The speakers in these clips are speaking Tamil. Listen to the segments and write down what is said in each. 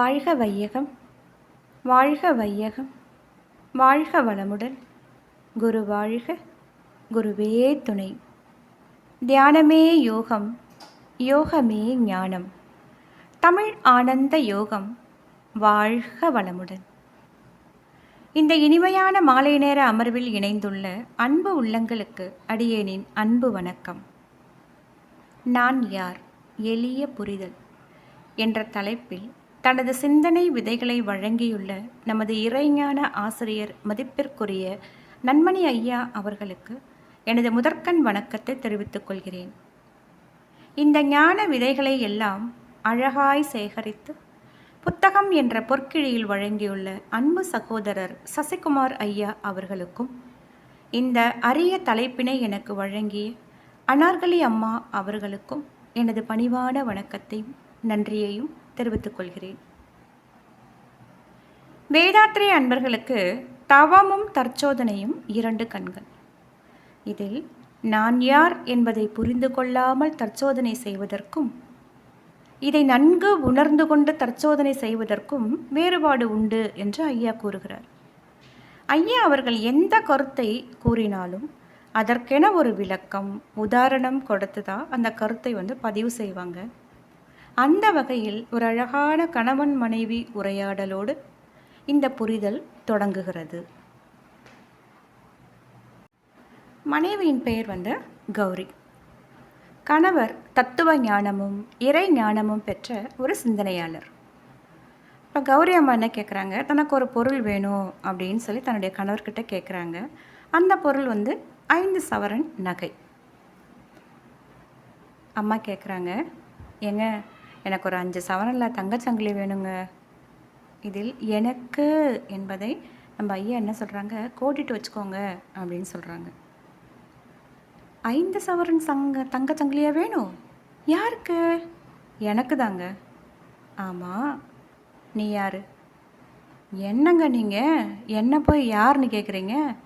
வாழ்க வையகம் வாழ்க வையகம் வாழ்க வளமுடன். குரு வாழ்க குருவே துணை. தியானமே யோகம் யோகமே ஞானம். தமிழ் ஆனந்த யோகம் வாழ்க வளமுடன். இந்த இனிமையான மாலை நேர அமர்வில் இணைந்துள்ள அன்பு உள்ளங்களுக்கு அடியேனின் அன்பு வணக்கம். நான் யார்? எளிய புரிதல் என்ற தலைப்பில் தனது சிந்தனை விதைகளை வழங்கியுள்ள நமது இறைஞான ஆசிரியர் மதிப்பிற்குரிய நன்மணி ஐயா அவர்களுக்கு எனது முதற்கண் வணக்கத்தை தெரிவித்துக் கொள்கிறேன். இந்த ஞான விதைகளை எல்லாம் அழகாய் சேகரித்து புத்தகம் என்ற பொற்கிழியில் வழங்கியுள்ள அன்பு சகோதரர் சசிகுமார் ஐயா அவர்களுக்கும் இந்த அரிய தலைப்பினை எனக்கு வழங்கிய அனார்கலி அம்மா அவர்களுக்கும் எனது பணிவான வணக்கத்தையும் நன்றியையும் தெரிவித்துக் கொள்கிறேன் வேதாத்திரி அன்பர்களுக்கு தவமும் தற்சோதனையும் இரண்டு கண்கள். இதில் நான் யார் என்பதை புரிந்து கொள்ளாமல் தற்சோதனை செய்வதற்கும் இதை நன்கு உணர்ந்து கொண்டு தற்சோதனை செய்வதற்கும் வேறுபாடு உண்டு என்று ஐயா கூறுகிறார். ஐயா அவர்கள் எந்த கருத்தை கூறினாலும் அதற்கென ஒரு விளக்கம் உதாரணம் கொடுத்து தான் அந்த கருத்தை வந்து பதிவு செய்வாங்க. அந்த வகையில் ஒரு அழகான கணவன் மனைவி உரையாடலோடு இந்த புரிதல் தொடங்குகிறது. மனைவியின் பெயர் வந்து கௌரி. கணவர் தத்துவ ஞானமும் இறை ஞானமும் பெற்ற ஒரு சிந்தனையாளர். இப்போ கௌரி அம்மா என்ன கேட்குறாங்க தனக்கு ஒரு பொருள் வேணும் அப்படின்னு சொல்லி தன்னுடைய கணவர்கிட்ட கேட்குறாங்க அந்த பொருள் வந்து ஐந்து சவரன் நகை. அம்மா கேட்குறாங்க ஏங்க எனக்கு ஒரு அஞ்சு சவரனில் தங்கச்சங்கிலி வேணுங்க. இதில் எனக்கு என்பதை நம்ம ஐயா என்ன சொல்கிறாங்க கோடிட்டு வச்சுக்கோங்க அப்படின்னு சொல்கிறாங்க ஐந்து சவரன் சங்க தங்கச்சங்கிலியாக வேணும்? யாருக்கு? எனக்கு தாங்க. ஆமாம் நீ யார்? என்னங்க நீங்கள் என்ன போய் யாருன்னு கேட்குறீங்க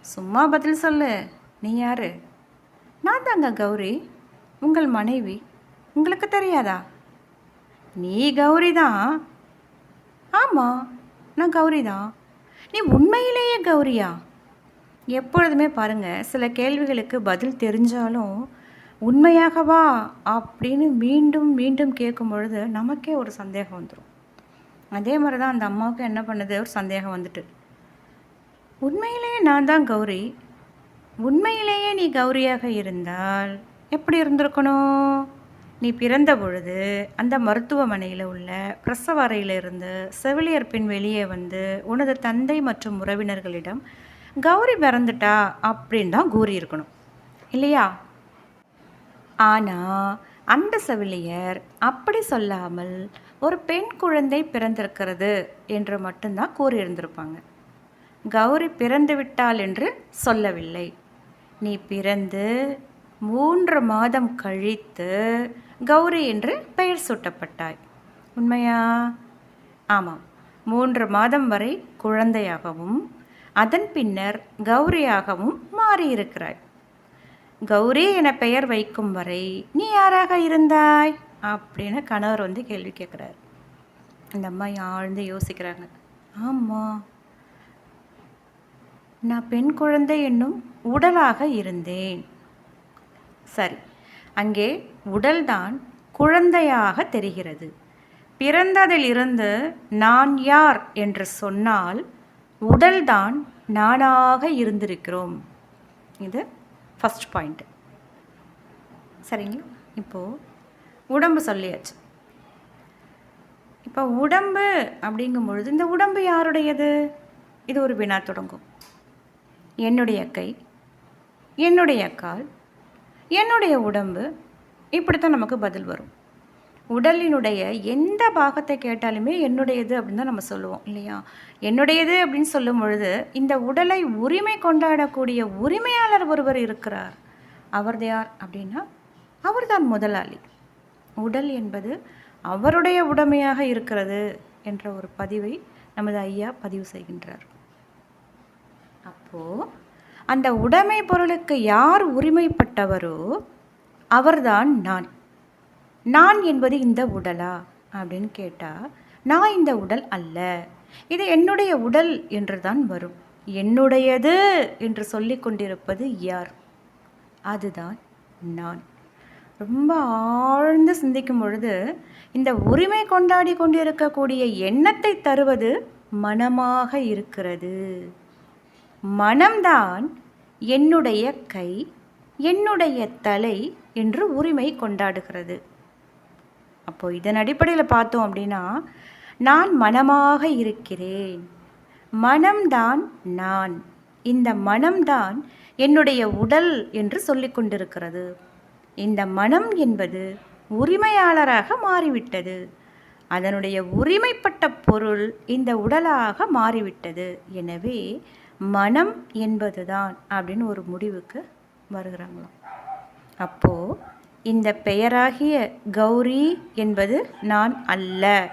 சும்மா பதில் சொல்லு. நீ யார்? நான் தாங்க கௌரி. உங்கள் மனைவி. உங்களுக்கு தெரியாதா? நீ கௌரி தான் ஆமாம் நான் கௌரி தான் நீ உண்மையிலேயே கௌரியா? எப்பொழுதுமே பாருங்கள் சில கேள்விகளுக்கு பதில் தெரிஞ்சாலும் உண்மையாகவா? அப்படின்னு மீண்டும் மீண்டும் கேட்கும் பொழுது நமக்கே ஒரு சந்தேகம் வந்துடும் அதே மாதிரி தான் அந்த அம்மாவுக்கு என்ன பண்ணுது? ஒரு சந்தேகம் வந்துட்டு. உண்மையிலேயே நான் தான் கௌரி. உண்மையிலேயே நீ கௌரியாக இருந்தால் எப்படி இருந்திருக்கணும்? நீ பிறந்த பொழுது அந்த மருத்துவமனையில் உள்ள பிரசவ அறையிலிருந்து செவிலியர் பின் வெளியே வந்து உனது தந்தை மற்றும் உறவினர்களிடம் கௌரி பிறந்துட்டா அப்படின்னு தான் கூறியிருக்கணும். இல்லையா? ஆனால் அந்த செவிலியர் அப்படி சொல்லாமல் ஒரு பெண் குழந்தை பிறந்திருக்கிறது என்று மட்டும்தான் கூறியிருந்திருப்பாங்க. கௌரி பிறந்து விட்டாள் என்று சொல்லவில்லை. நீ பிறந்து மூன்று மாதம் கழித்து கௌரி என்று பெயர் சூட்டப்பட்டாய். உண்மையா? ஆமாம். மூன்று மாதம் வரை குழந்தையாகவும் அதன் பின்னர் கௌரியாகவும் மாறியிருக்கிறாய். கௌரி என பெயர் வைக்கும் வரை நீ யாராக இருந்தாய்? அப்படின்னு கணவர் வந்து கேள்வி கேட்குறாரு. அந்த அம்மா ஆழ்ந்து யோசிக்கிறாங்க. ஆமாம் நான் பெண் குழந்தை என்னும் உடலாக இருந்தேன். சரி. அங்கே உடல்தான் குழந்தையாக தெரிகிறது. பிறந்ததிலிருந்து நான் யார் என்று சொன்னால் உடல்தான் நானாக இருந்திருக்கிறோம். இது ஃபஸ்ட் பாயிண்ட் சரிங்களா? இப்போது உடம்பு சொல்லியாச்சு. இப்போ உடம்பு அப்படிங்கும் பொழுது இந்த உடம்பு யாருடையது? இது ஒரு வினா தொடங்கும். என்னுடைய கை என்னுடைய கால் என்னுடைய உடம்பு இப்படித்தான் நமக்கு பதில் வரும். உடலினுடைய எந்த பாகத்தை கேட்டாலுமே என்னுடையது அப்படின்னு தான் நம்ம சொல்லுவோம் இல்லையா? என்னுடையது அப்படின்னு சொல்லும் பொழுது இந்த உடலை உரிமை கொண்டாடக்கூடிய உரிமையாளர் ஒருவர் இருக்கிறார். அவர் யார் அப்படின்னா அவர்தான் முதலாளி. உடல் என்பது அவருடைய உடைமையாக இருக்கிறது என்ற ஒரு பதிவை நமது ஐயா பதிவு செய்கின்றார். அப்போது அந்த உடைமை பொருளுக்கு யார் உரிமைப்பட்டவரோ அவர்தான் நான். நான் என்பது இந்த உடலா? அப்படின்னு கேட்டால் நான் இந்த உடல் அல்ல. இது என்னுடைய உடல் என்று தான் வரும். என்னுடையது என்று சொல்லி கொண்டிருப்பது யார்? அதுதான் நான். ரொம்ப ஆழ்ந்து சிந்திக்கும் பொழுது இந்த உரிமை கொண்டாடி கொண்டிருக்கக்கூடிய எண்ணத்தை தருவது மனமாக இருக்கிறது. மனம்தான் என்னுடைய கை என்னுடைய தலை என்று உரிமை கொண்டாடுகிறது. அப்போ இதன் அடிப்படையில் பார்த்தோம் அப்படின்னா நான் மனமாக இருக்கிறேன். மனம்தான் நான். இந்த மனம்தான் என்னுடைய உடல் என்று சொல்லிக் கொண்டிருக்கிறது. இந்த மனம் என்பது உரிமையாளராக மாறிவிட்டது. அதனுடைய உரிமைப்பட்ட பொருள் இந்த உடலாக மாறிவிட்டது. எனவே மனம் என்பதுதான் அப்படின்னு ஒரு முடிவுக்கு வருகிறாங்களாம். அப்போது இந்த பெயராகிய கௌரி என்பது நான் அல்ல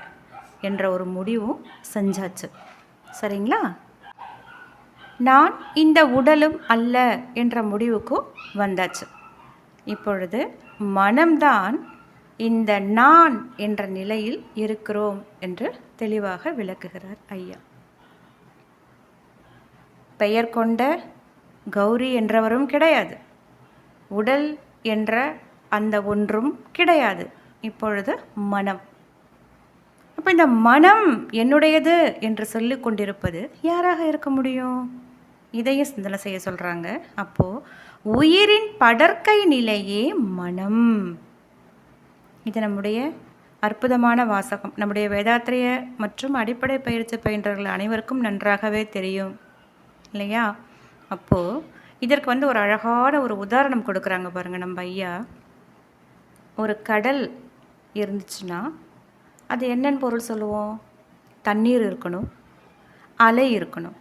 என்ற ஒரு முடிவும் செஞ்சாச்சு. சரிங்களா? நான் இந்த உடலும் அல்ல என்ற முடிவுக்கும் வந்தாச்சு. இப்பொழுது மனம்தான் இந்த நான் என்ற நிலையில் இருக்கிறோம் என்று தெளிவாக விளக்குகிறார் ஐயா. பெயர் கொண்ட கௌரி என்றவரும் கிடையாது. உடல் என்ற அந்த ஒன்றும் கிடையாது. இப்பொழுது மனம். அப்போ இந்த மனம் என்னுடையது என்று சொல்லி கொண்டிருப்பது யாராக இருக்க முடியும்? இதையும் சிந்தனை செய்ய சொல்கிறாங்க அப்போது உயிரின் படற்கை நிலையே மனம். இது நம்முடைய அற்புதமான வாசகம். நம்முடைய வேதாத்திரிய மற்றும் அடிப்படை பயிற்சி பயின்றவர்கள் அனைவருக்கும் நன்றாகவே தெரியும். இல்லையா? அப்போது இதற்கு வந்து ஒரு அழகான ஒரு உதாரணம் கொடுக்குறாங்க பாருங்கள் நம்ம ஐயா. ஒரு கடல் இருந்துச்சுன்னா அது என்னென்னு பொருள் சொல்லுவோம்? தண்ணீர் இருக்கணும் அலை இருக்கணும்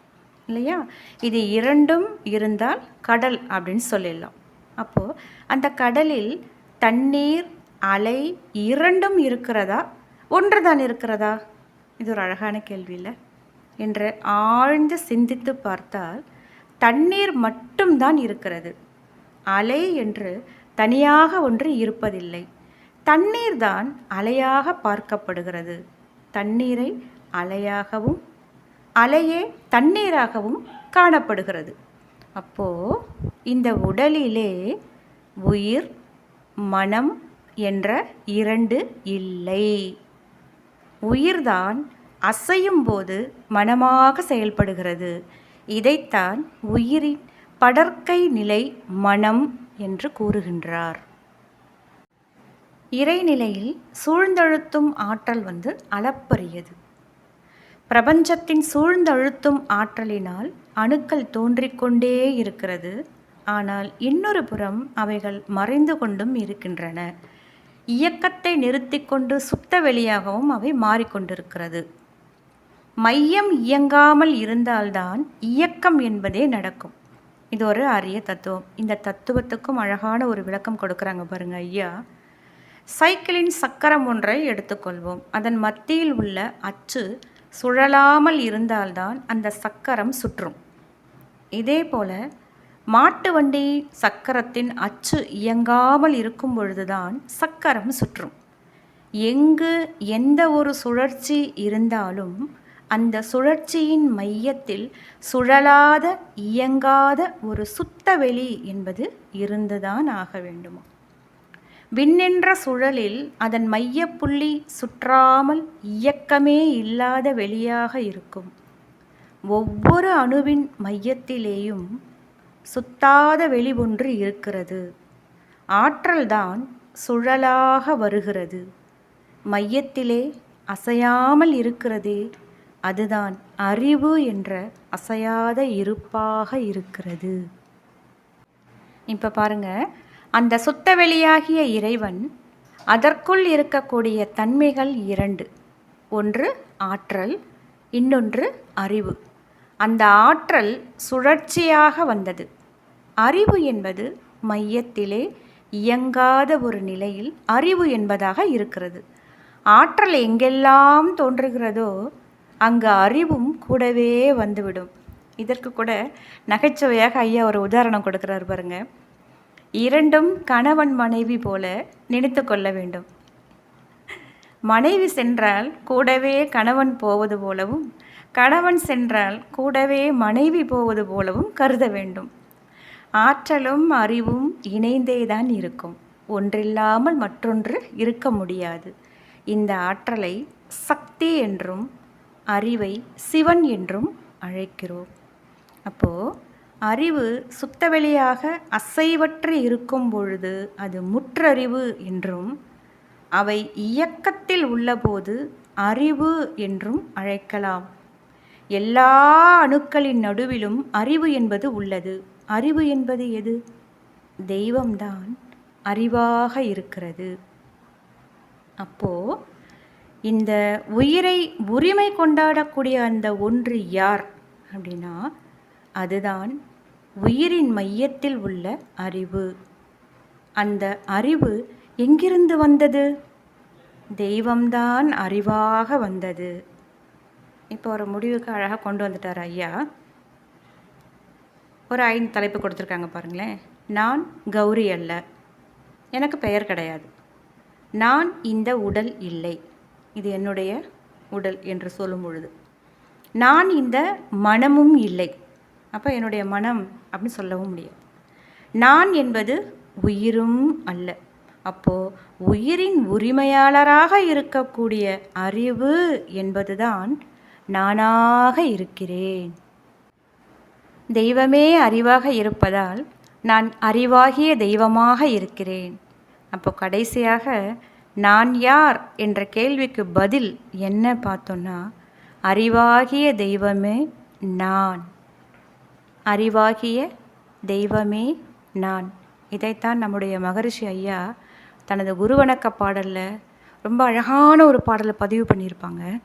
இல்லையா? இது இரண்டும் இருந்தால் கடல் அப்படின்னு சொல்லிடலாம். அப்போது அந்த கடலில் தண்ணீர் அலை இரண்டும் இருக்கிறதா? ஒன்று தான் இருக்கிறதா? இது ஒரு அழகான கேள்வி இல்லை என்று ஆழ்ந்து சிந்தித்து பார்த்தால் தண்ணீர் மட்டும்தான் இருக்கிறது. அலை என்று தனியாக ஒன்று இருப்பதில்லை. தண்ணீர் தான் அலையாக பார்க்கப்படுகிறது. தண்ணீரை அலையாகவும் அலையே தண்ணீராகவும் காணப்படுகிறது. அப்போது இந்த உடலிலே உயிர் மனம் என்ற இரண்டு இல்லை. உயிர்தான் அசையும் போது மனமாக செயல்படுகிறது. இதைத்தான் உயிரின் படற்கை நிலை மனம் என்று கூறுகின்றார். இறைநிலையில் சூழ்ந்தழுத்தும் ஆற்றல் வந்து அளப்பரியது. பிரபஞ்சத்தின் சூழ்ந்தழுத்தும் ஆற்றலினால் அணுக்கள் தோன்றிக்கொண்டே இருக்கிறது. ஆனால் இன்னொரு புறம் அவைகள் மறைந்து கொண்டும் இருக்கின்றன. இயக்கத்தை நிறுத்தி கொண்டு சுத்த வெளியாகவும் அவை மாறிக்கொண்டிருக்கிறது. மையம் இயங்காமல் இருந்தால்தான் இயக்கம் என்பதே நடக்கும். இது ஒரு அரிய தத்துவம். இந்த தத்துவத்துக்கும் அழகான ஒரு விளக்கம் கொடுக்குறாங்க பாருங்க ஐயா. சைக்கிளின் சக்கரம் ஒன்றை எடுத்துக்கொள்வோம். அதன் மத்தியில் உள்ள அச்சு சுழலாமல் இருந்தால்தான் அந்த சக்கரம் சுற்றும். இதே போல மாட்டு வண்டி சக்கரத்தின் அச்சு இயங்காமல் இருக்கும் பொழுதுதான் சக்கரம் சுற்றும். எங்கு எந்த ஒரு சுழற்சி இருந்தாலும் அந்த சுழற்சியின் மையத்தில் சுழலாத இயங்காத ஒரு சுத்த வெளி என்பது இருந்துதான் ஆக வேண்டுமா? விண்ணென்ற சுழலில் அதன் மையப்புள்ளி சுற்றாமல் இயக்கமே இல்லாத வெளியாக இருக்கும். ஒவ்வொரு அணுவின் மையத்திலேயும் சுத்தாத வெளி ஒன்று இருக்கிறது. ஆற்றல்தான் சுழலாக வருகிறது. மையத்திலே அசையாமல் இருக்கிறதே அதுதான் அறிவு என்ற அசையாத இருப்பாக இருக்கிறது. இப்போ பாருங்க. அந்த சுத்தவெளியாகிய இறைவன் அதற்குள் இருக்கக்கூடிய தன்மைகள் இரண்டு. ஒன்று ஆற்றல் இன்னொன்று அறிவு. அந்த ஆற்றல் சுழற்சியாக வந்தது. அறிவு என்பது மையத்திலே இயங்காத ஒரு நிலையில் அறிவு என்பதாக இருக்கிறது. ஆற்றல் எங்கெல்லாம் தோன்றுகிறதோ அங்கு அறிவும் கூடவே வந்துவிடும். இதற்கு கூட நகைச்சுவையாக ஐயா ஒரு உதாரணம் கொடுக்குறாரு பாருங்க. இரண்டும் கணவன் மனைவி போல நினைத்து கொள்ள வேண்டும். மனைவி சென்றால் கூடவே கணவன் போவது போலவும் கணவன் சென்றால் கூடவே மனைவி போவது போலவும் கருத வேண்டும். ஆற்றலும் அறிவும் இணைந்தே தான் இருக்கும். ஒன்றில்லாமல் மற்றொன்று இருக்க முடியாது. இந்த ஆற்றலை சக்தி என்றும் அறிவை சிவன் என்றும் அழைக்கிறோம். அப்போது அறிவு சுத்தவெளியாக அசைவற்று இருக்கும் பொழுது அது முற்றறிவு என்றும் அவை இயக்கத்தில் உள்ளபோது அறிவு என்றும் அழைக்கலாம். எல்லா அணுக்களின் நடுவிலும் அறிவு என்பது உள்ளது. அறிவு என்பது எது? தெய்வம்தான் அறிவாக இருக்கிறது. அப்போது இந்த உயிரை உரிமை கொண்டாடக்கூடிய அந்த ஒன்று யார் அப்படின்னா அதுதான் உயிரின் மையத்தில் உள்ள அறிவு. அந்த அறிவு எங்கிருந்து வந்தது? தெய்வம்தான் அறிவாக வந்தது. இப்போ ஒரு முடிவுக்கு அழகாக கொண்டு வந்துட்டார் ஐயா. ஒரு ஐந்து தலைப்பு கொடுத்துருக்காங்க பாருங்களேன். நான் கௌரி அல்ல. எனக்கு பெயர் கிடையாது. நான் இந்த உடல் இல்லை. இது என்னுடைய உடல் என்று சொல்லும் பொழுது. நான் இந்த மனமும் இல்லை. அப்போ என்னுடைய மனம் அப்படின்னு சொல்லவும் முடியாது. நான் என்பது உயிரும் அல்ல. அப்போது உயிரின் உரிமையாளராக இருக்கக்கூடிய அறிவு என்பதுதான் நானாக இருக்கிறேன். தெய்வமே அறிவாக இருப்பதால் நான் அறிவாகிய தெய்வமாக இருக்கிறேன். அப்போ கடைசியாக நான் யார் என்ற கேள்விக்கு பதில் என்ன பார்த்தோன்னா அறிவாகிய தெய்வமே நான். அறிவாகிய தெய்வமே நான். இதைத்தான் நம்முடைய மகரிஷி ஐயா தனது குருவணக்க பாடலில் ரொம்ப அழகான ஒரு பாடலை பதிவு பண்ணியிருப்பாங்க.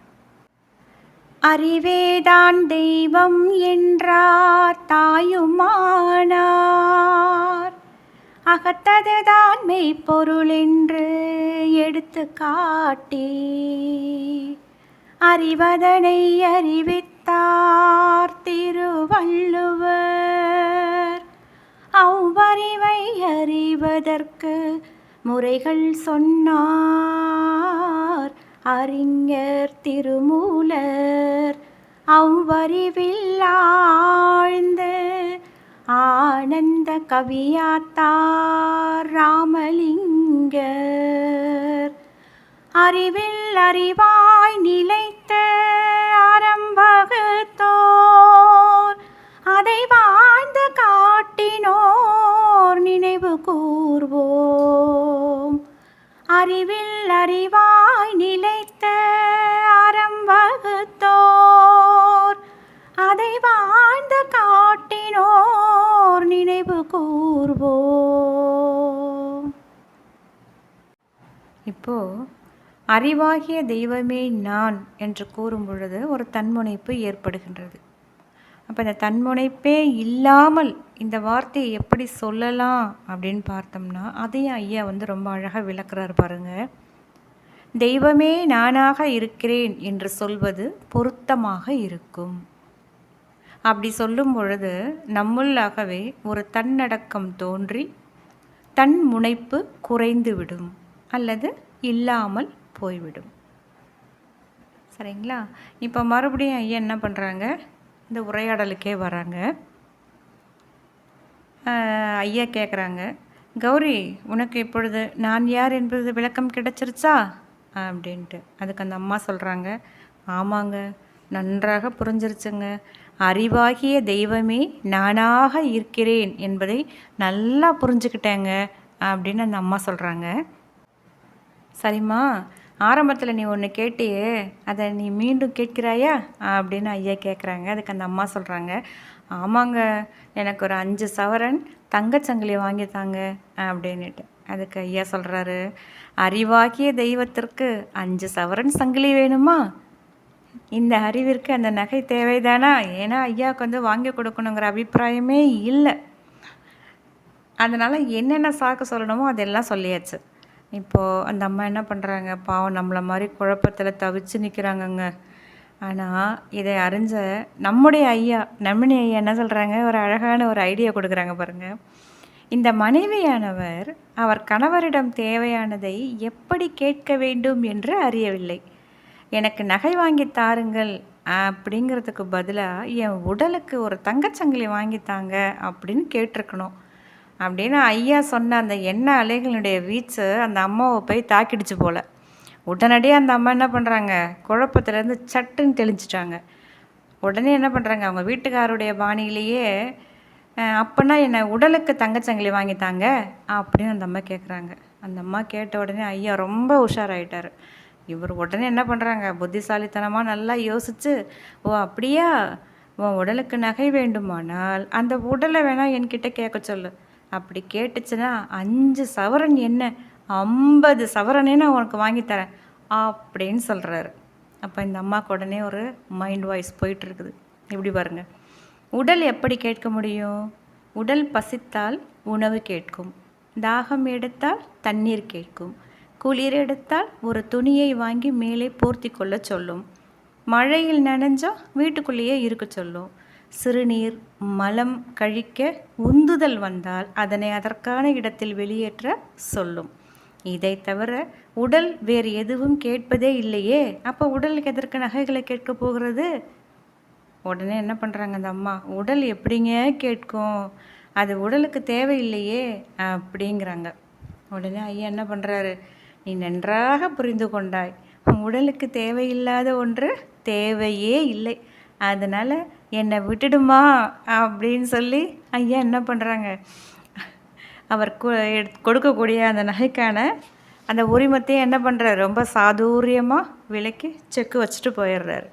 அறிவேதான் தெய்வம் என்றார் தாயுமானா. அகத்ததுதான் மெய்ப்பொருள் என்று எடுத்து காட்டி அறிவதனை அறிவித்தார் திருவள்ளுவர். அவ்வறிவை அறிவதற்கு முறைகள் சொன்னார் அறிஞர் திருமூலர். அவ்வறிவில் ஆழ்ந்து ஆனந்த கவியாத்தார் ராமலிங்கர். அறிவில் அறிவாய் நிலைத்த அறம்பகுத்தோர். அதை வாழ்ந்து காட்டினோர் நினைவு கூர்வோம். அறிவில் அறிவாய் அறிவாகிய தெய்வமே நான் என்று கூறும் பொழுது ஒரு தன்முனைப்பு ஏற்படுகின்றது. அப்போ இந்த தன்முனைப்பே இல்லாமல் இந்த வார்த்தையை எப்படி சொல்லலாம் அப்படின்னு பார்த்தோம்னா அதையும் ஐயா வந்து ரொம்ப அழகாக விளக்குறார் பாருங்க. தெய்வமே நானாக இருக்கிறேன் என்று சொல்வது பொருத்தமாக இருக்கும். அப்படி சொல்லும் பொழுது நம்முள்ளாகவே ஒரு தன்னடக்கம் தோன்றி தன் முனைப்பு குறைந்துவிடும் அல்லது இல்லாமல் போய்விடும். சரிங்களா? இப்போ மறுபடியும் ஐயா என்ன பண்ணுறாங்க இந்த உரையாடலுக்கே வராங்க. ஐயா கேட்குறாங்க கௌரி உனக்கு இப்பொழுது நான் யார் என்பது விளக்கம் கிடைச்சிருச்சா? அப்படின்ட்டு. அதுக்கு அந்த அம்மா சொல்கிறாங்க ஆமாங்க நன்றாக புரிஞ்சிருச்சுங்க. அறிவாகிய தெய்வமே நானாக இருக்கிறேன் என்பதை நல்லா புரிஞ்சுக்கிட்டேங்க. அப்படின்னு அந்த அம்மா சொல்கிறாங்க சரிம்மா ஆரம்பத்தில் நீ ஒன்று கேட்டியே அதை நீ மீண்டும் கேட்கிறாயா? அப்படின்னு ஐயா கேட்குறாங்க அதுக்கு அந்த அம்மா சொல்கிறாங்க ஆமாங்க எனக்கு ஒரு அஞ்சு சவரன் தங்கச்சங்கிலி வாங்கி தாங்க அப்படின்னுட்டு. அதுக்கு ஐயா சொல்கிறாரு அறிவாகிய தெய்வத்திற்கு அஞ்சு சவரன் சங்கிலி வேணுமா? இந்த அறிவிற்கு அந்த நகை தேவைதானா? ஏன்னா ஐயாவுக்கு வந்து வாங்கி கொடுக்கணுங்கிற அபிப்பிராயமே இல்லை. அதனால் என்னென்ன சாக்கு சொல்லணுமோ அதெல்லாம் சொல்லியாச்சு. இப்போது அந்த அம்மா என்ன பண்ணுறாங்க பாவம் நம்மளை மாதிரி குழப்பத்தில் தவிச்சு நிற்கிறாங்கங்க ஆனால் இதை அறிஞ்ச நம்முடைய ஐயா நம்முடைய ஐயா என்ன சொல்கிறாங்க ஒரு அழகான ஒரு ஐடியா கொடுக்குறாங்க பாருங்கள் இந்த மனைவியானவர் அவர் கணவரிடம் தேவையானதை எப்படி கேட்க வேண்டும் என்று அறியவில்லை. எனக்கு நகை வாங்கி தாருங்கள் அப்படிங்கிறதுக்கு பதிலாக என் உடலுக்கு ஒரு தங்கச்சங்கிலி வாங்கித்தாங்க அப்படின்னு கேட்டிருக்கணும். அப்படின்னு ஐயா சொன்ன அந்த எண்ணெய் அலைகளுடைய வீச்சு அந்த அம்மாவை போய் தாக்கிடுச்சு போல். உடனடியாக அந்த அம்மா என்ன பண்ணுறாங்க குழப்பத்துலேருந்து சட்டுன்னு தெளிஞ்சிட்டாங்க. உடனே என்ன பண்ணுறாங்க அவங்க வீட்டுக்காரருடைய பாணியிலேயே அப்போனா என்னை உடலுக்கு தங்கச்சங்கிலி வாங்கித்தாங்க அப்படின்னு அந்த அம்மா கேட்குறாங்க அந்த அம்மா கேட்ட உடனே ஐயா ரொம்ப உஷாராயிட்டார். இவர் உடனே என்ன பண்ணுறாங்க புத்திசாலித்தனமாக நல்லா யோசிச்சு ஓ அப்படியா? உன் உடலுக்கு நகை வேண்டுமானால் அந்த உடலை வேணால் என்கிட்ட கேட்க சொல்லு. அப்படி கேட்டுச்சுன்னா அஞ்சு சவரன் என்ன? ஐம்பது சவரனே நான் உனக்கு வாங்கித்தரேன் அப்படின்னு சொல்கிறாரு அப்போ இந்த அம்மாவுக்கு உடனே ஒரு மைண்ட் வாய்ஸ் போயிட்டுருக்குது. இப்படி பாருங்கள் உடல் எப்படி கேட்க முடியும்? உடல் பசித்தால் உணவு கேட்கும். தாகம் எடுத்தால் தண்ணீர் கேட்கும். குளிர் எடுத்தால் ஒரு துணியை வாங்கி மேலே போர்த்தி கொள்ள சொல்லும். மழையில் நனைஞ்சா வீட்டுக்குள்ளேயே இருக்க சொல்லும். சிறுநீர் மலம் கழிக்க உந்துதல் வந்தால் அதனை அதற்கான இடத்தில் வெளியேற்ற சொல்லும். இதை தவிர உடல் வேறு எதுவும் கேட்பதே இல்லையே. அப்போ உடலுக்கு எதற்கு நகைகளை கேட்க போகிறது? உடனே என்ன பண்ணுறாங்க அந்த அம்மா? உடல் எப்படிங்க கேட்கும்? அது உடலுக்கு தேவையில்லையே அப்படிங்கிறாங்க. உடனே ஐயா என்ன பண்ணுறாரு நீ நன்றாக புரிந்து கொண்டாய். உடலுக்கு தேவையில்லாத ஒன்று தேவையே இல்லை. அதனால் என்னை விட்டுடுமா அப்படின்னு சொல்லி ஐயா என்ன பண்ணுறாங்க அவர் எடுத்- கொடுக்கக்கூடிய அந்த நகைக்கான அந்த உரிமத்தை என்ன பண்ணுறாரு ரொம்ப சாதுரியமாக விலைக்கு செக்கு வச்சுட்டு போயிடுறாரு.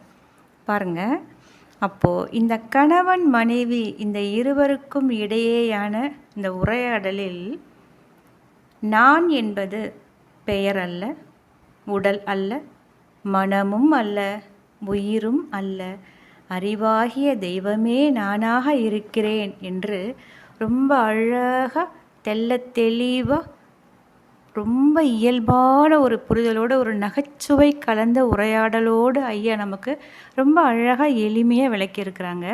பாருங்கள் அப்போது இந்த கணவன் மனைவி இந்த இருவருக்கும் இடையேயான இந்த உரையாடலில் நான் என்பது பெயர் அல்ல உடல் அல்ல மனமும் அல்ல உயிரும் அல்ல அறிவாகிய தெய்வமே நானாக இருக்கிறேன் என்று ரொம்ப அழகாக தெல்ல தெளிவாக ரொம்ப இயல்பான ஒரு புரிதலோடு ஒரு நகைச்சுவை கலந்த உரையாடலோடு ஐயா நமக்கு ரொம்ப அழகாக எளிமையாக விளக்கியிருக்கிறாங்க.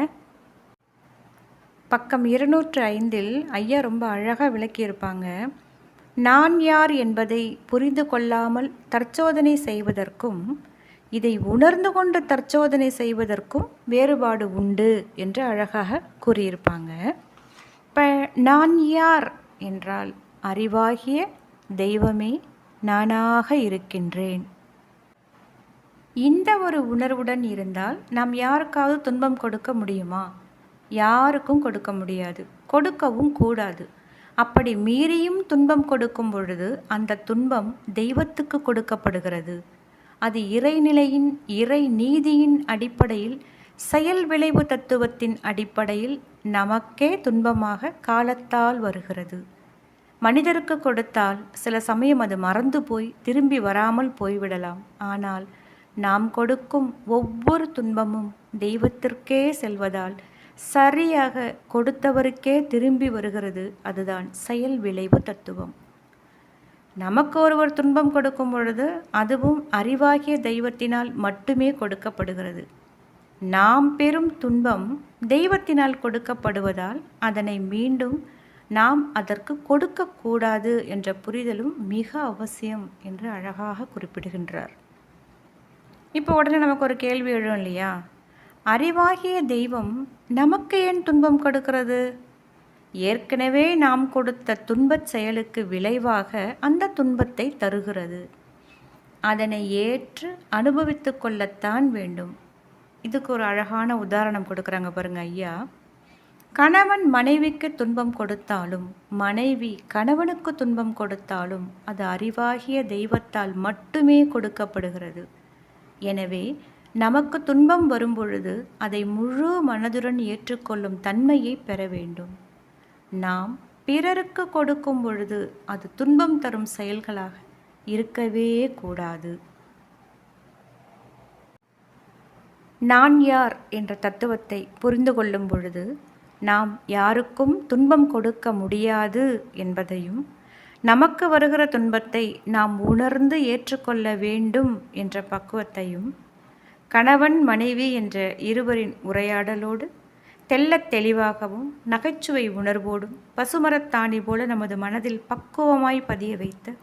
பக்கம் இருநூற்று ஐந்தில் ஐயா ரொம்ப அழகாக விளக்கியிருப்பாங்க. நான் யார் என்பதை புரிந்து கொள்ளாமல் தற்சோதனை செய்வதற்கும் இதை உணர்ந்து கொண்டு தற்சோதனை செய்வதற்கும் வேறுபாடு உண்டு என்று அழகாக கூறியிருப்பாங்க. இப்போ நான் யார் என்றால் அறிவாகிய தெய்வமே நானாக இருக்கின்றேன். இந்த ஒரு உணர்வுடன் இருந்தால் நாம் யாருக்காவது துன்பம் கொடுக்க முடியுமா? யாருக்கும் கொடுக்க முடியாது. கொடுக்கவும் கூடாது. அப்படி மீறியும் துன்பம் கொடுக்கும் பொழுது அந்த துன்பம் தெய்வத்துக்கு கொடுக்கப்படுகிறது. அது இறைநிலையின் இறை நீதியின் அடிப்படையில் செயல் விளைவு தத்துவத்தின் அடிப்படையில் நமக்கே துன்பமாக காலத்தால் வருகிறது. மனிதருக்கு கொடுத்தால் சில சமயம் அது மறந்து போய் திரும்பி வராமல் போய்விடலாம். ஆனால் நாம் கொடுக்கும் ஒவ்வொரு துன்பமும் தெய்வத்திற்கே செல்வதால் சரியாக கொடுத்தவருக்கே திரும்பி வருகிறது. அதுதான் செயல் விளைவு தத்துவம். நமக்கு ஒருவர் துன்பம் கொடுக்கும் பொழுது அதுவும் அறிவாகிய தெய்வத்தினால் மட்டுமே கொடுக்கப்படுகிறது. நாம் பெறும் துன்பம் தெய்வத்தினால் கொடுக்கப்படுவதால் அதனை மீண்டும் நாம் அதற்கு கொடுக்கக்கூடாது என்ற புரிதலும் மிக அவசியம் என்று அழகாக குறிப்பிடுகின்றார். இப்போ உடனே நமக்கு ஒரு கேள்வி எழும் இல்லையா? அறிவாகிய தெய்வம் நமக்கு ஏன் துன்பம் கொடுக்கிறது? ஏற்கனவே நாம் கொடுத்த துன்பச் செயலுக்கு விளைவாக அந்த துன்பத்தை தருகிறது. அதனை ஏற்று அனுபவித்து கொள்ளத்தான் வேண்டும். இதுக்கு ஒரு அழகான உதாரணம் கொடுக்குறாங்க பாருங்க ஐயா. கணவன் மனைவிக்கு துன்பம் கொடுத்தாலும் மனைவி கணவனுக்கு துன்பம் கொடுத்தாலும் அது அறிவாகிய தெய்வத்தால் மட்டுமே கொடுக்கப்படுகிறது. எனவே நமக்கு துன்பம் வரும்பொழுது அதை முழு மனதுடன் ஏற்றுக்கொள்ளும் தன்மையை பெற வேண்டும். நாம் பிறருக்கு கொடுக்கும் பொழுது அது துன்பம் தரும் செயல்களாக இருக்கவே கூடாது. நான் யார் என்ற தத்துவத்தை புரிந்து கொள்ளும் பொழுது நாம் யாருக்கும் துன்பம் கொடுக்க முடியாது என்பதையும் நமக்கு வருகிற துன்பத்தை நாம் உணர்ந்து ஏற்றுக்கொள்ள வேண்டும் என்ற பக்குவத்தையும் கணவன் மனைவி என்ற இருவரின் உரையாடலோடு தெள்ளத் தெளிவாகவும் நகைச்சுவை உணர்வோடும் பசுமரத்தாணி போல நமது மனதில் பக்குவமாய் பதிய வைத்த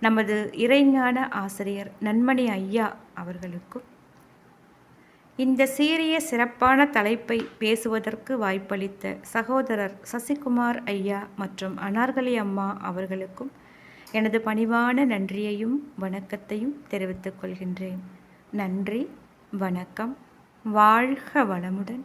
நமது இறைஞான ஆசிரியர் நன்மணி ஐயா அவர்களுக்கும் இந்த சீரிய சிறப்பான தலைப்பை பேசுவதற்கு வாய்ப்பளித்த சகோதரர் சசிகுமார் ஐயா மற்றும் அனார்கலி அம்மா அவர்களுக்கும் எனது பணிவான நன்றியையும் வணக்கத்தையும் தெரிவித்துக் கொள்கின்றேன். நன்றி வணக்கம் வாழ்க வளமுடன்.